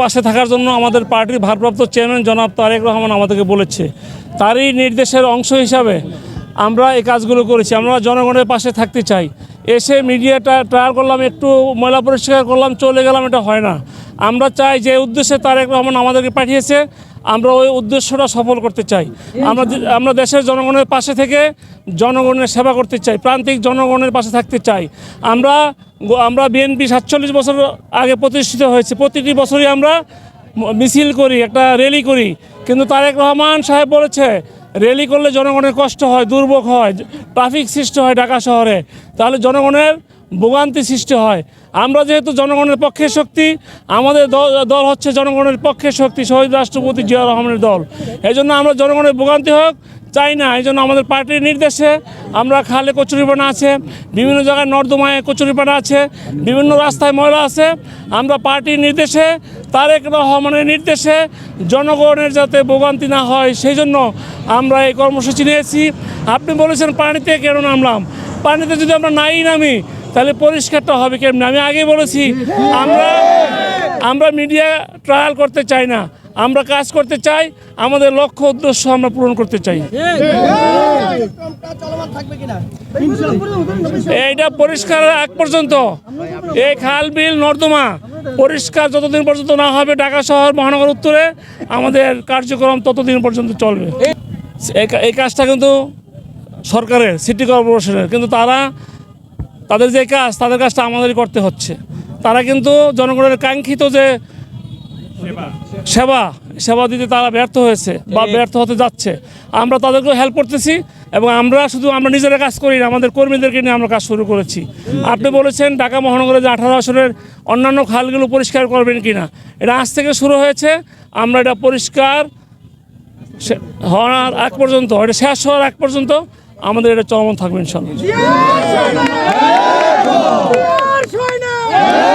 পাশে থাকার জন্য আমাদের পার্টির ভারপ্রাপ্ত চেয়ারম্যান জনাব তারেক রহমান আমাদেরকে বলেছে। তারই নির্দেশের অংশ হিসাবে আমরা এই কাজগুলো করেছি। আমরা জনগণের পাশে থাকতে চাই। এসে মিডিয়াটা ট্রায়াল করলাম, একটু ময়লা পরিষ্কার করলাম, চলে গেলাম, এটা হয় না। আমরা চাই যে উদ্দেশ্যে তারেক রহমান আমাদেরকে পাঠিয়েছে, আমরা ওই উদ্দেশ্যটা সফল করতে চাই। আমরা আমরা দেশের জনগণের পাশে থেকে জনগণের সেবা করতে চাই, প্রান্তিক জনগণের পাশে থাকতে চাই। আমরা আমরা বিএনপি সাতচল্লিশ বছর আগে প্রতিষ্ঠিত হয়েছে, প্রতিটি বছরই আমরা মিছিল করি, একটা র্যালি করি। কিন্তু তারেক রহমান সাহেব বলেছে, র্যালি করলে জনগণের কষ্ট হয়, দুর্ভোগ হয়, ট্রাফিক সৃষ্টি হয় ঢাকা শহরে। তাহলে জনগণের ভোগান্তি সৃষ্টি হয়। আমরা যেহেতু জনগণের পক্ষে শক্তি, আমাদের দল হচ্ছে জনগণের পক্ষে শক্তি, শহীদ রাষ্ট্রপতি জিয়া রহমানের দল। এই জন্য আমরা জনগণের ভোগান্তি হোক, চাই না। এই জন্য আমাদের পার্টির নির্দেশে আমরা খালে কচুরিপানা আছে, বিভিন্ন জায়গায় নর্দমায় কচুরিপানা আছে, বিভিন্ন রাস্তায় ময়লা আছে। আমরা পার্টির নির্দেশে, তারেক রহমানের নির্দেশে জনগণের যাতে ভোগান্তি না হয়, সেই জন্য আমরা এই কর্মসূচি নিয়েছি। আপনি বলেছেন পানিতে কেন নামলাম? পানিতে যদি আমরা নাই নামি তাহলে পরিষ্কারটা হবে কেমনি? আমি আগেই বলেছি, আমরা আমরা মিডিয়া ট্রায়াল করতে চাই না। আমরা কাজ করতে চাই, আমাদের লক্ষ্য উদ্দেশ্য আমরা পূরণ করতে চাই। এইটা পরিষ্কার আগ পর্যন্ত। এই খাল, বিল, নর্দমা পরিষ্কার যতদিন পর্যন্ত না হবে ঢাকা শহর, মহানগর উত্তরে, আমাদের কার্যক্রম ততদিন পর্যন্ত চলবে। এই কাজটা কিন্তু সরকারের সিটি কর্পোরেশনের কিন্তু তারা তাদের যে কাজ তাদের কাজটা আমাদেরই করতে হচ্ছে। তারা কিন্তু জনগণের কাঙ্ক্ষিত যে সেবা। সেবা দিতে তারা ব্যর্থ হয়েছে বা ব্যর্থ হতে যাচ্ছে। আমরা তাদেরকে হেল্প করতেছি এবং আমরা শুধু আমরা নিজেরা কাজ করি না আমাদের কর্মীদেরকে নিয়ে আমরা কাজ শুরু করেছি। আপনি বলেছেন ঢাকা মহানগরে যে আঠারো আসনের অন্যান্য খালগুলো পরিষ্কার করবেন কিনা এটা আজ থেকে শুরু হয়েছে। আমরা এটা পরিষ্কার হওয়ার আগ পর্যন্ত এটা শেষ হওয়ার আগ পর্যন্ত আমাদের এটা চলমান থাকবে ইনশাল্লাহ সৈনিক